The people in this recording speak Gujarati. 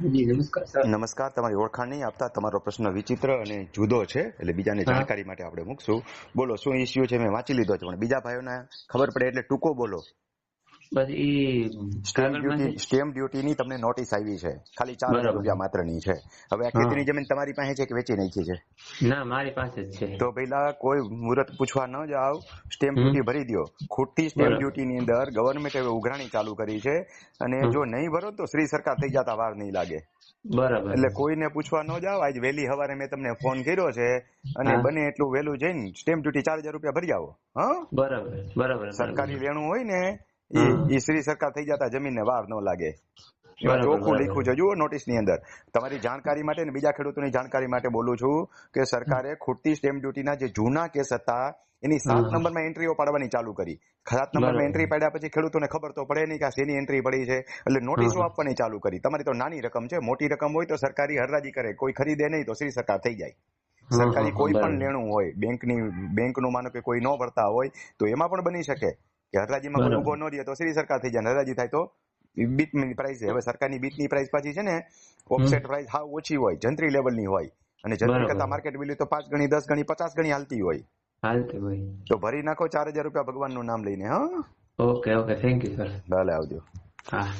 નમસ્કાર નમસ્કાર તમારી ઓળખાણ નહીં આપતા તમારો પ્રશ્ન વિચિત્ર અને જુદો છે એટલે બીજાને. જાણકારી માટે આપણે મૂકશું. બોલો શું ઇસ્યુ છે? મેં વાંચી લીધો છે પણ બીજા ભાઈઓને ખબર પડે એટલે ટૂંકો બોલો. સ્ટેમ્પ ડ્યુટી સ્ટેમ્પ ડ્યુટી ની તમને નોટિસ આવી છે. ખાલી ચાર હજાર રૂપિયા માત્રની છે. હવે આ ખેતીની જમીન તમારી પાસે છે કે વેચી નાખી છે? ના મારી પાસે જ છે. તો પેલા કોઈ મુહૂર્ત પૂછવા ન જાવ સ્ટેમ્પ ડ્યુટી ભરી દો ખોટી સ્ટેમ્પ ડ્યુટી ની અંદર ગવર્મેન્ટ હવે ઉઘરાણી ચાલુ કરી છે. અને જો નહીં ભરો તો શ્રી સરકાર થઈ જતા વાર નહીં લાગે. બરાબર. એટલે કોઈને પૂછવા ન જાવ આજ વહેલી સવારે મેં તમને ફોન કર્યો છે અને બને એટલું વહેલું જઈને સ્ટેમ્પ ડ્યુટી ચાર હજાર રૂપિયા ભરી આવો. હા? બરાબર બરાબર સરકારી લેણું હોય ને એ શ્રી સરકાર થઈ જતા જમીનને વાર ન લાગે. ચોખ્ખું. લખ્યું છે. જુઓ નોટિસની અંદર. તમારી જાણકારી માટે ને બીજા ખેડૂતોની જાણકારી માટે બોલું છું કે સરકારે ખોટી સ્ટેમ્પ ડ્યુટીના જે જૂના કેસ હતા એની સાત નંબરમાં એન્ટ્રીઓ પાડવાની ચાલુ કરી. સાત નંબરમાં એન્ટ્રી પાડ્યા પછી ખેડૂતોને ખબર તો પડે નહીં કે આ શેની એન્ટ્રી પડી છે. એટલે નોટિસો આપવાની ચાલુ કરી. તમારી તો નાની રકમ છે. મોટી રકમ હોય તો સરકારી હરરાજી કરે. કોઈ ખરીદે નહીં તો શ્રી સરકાર થઈ જાય. સરકારી કોઈ પણ લેણું હોય બેંકની બેંકનું માનો કે કોઈ ન ભરતા હોય તો એમાં પણ બની શકે. કે હરરાજીમાં કોઈ ઊભો ન રહે તો શ્રી સરકાર થઈ જાય? હરરાજી થાય તો બીટની પ્રાઇસ હવે સરકારની બીટની પ્રાઇસ પાછી છે ને ઓફસેટ પ્રાઇસ હાવ ઓછી હોય જંત્રી લેવલની હોય. અને જંત્રી કરતા માર્કેટ વેલ્યુ તો પાંચ ગણી દસ ગણી પચાસ ગણી હાલતી હોય. તે તો ભરી નાખો ચાર હજાર રૂપિયા ભગવાનનું નામ લઈને હા? Okay okay. Thank you sir ભલે આવજો. હા.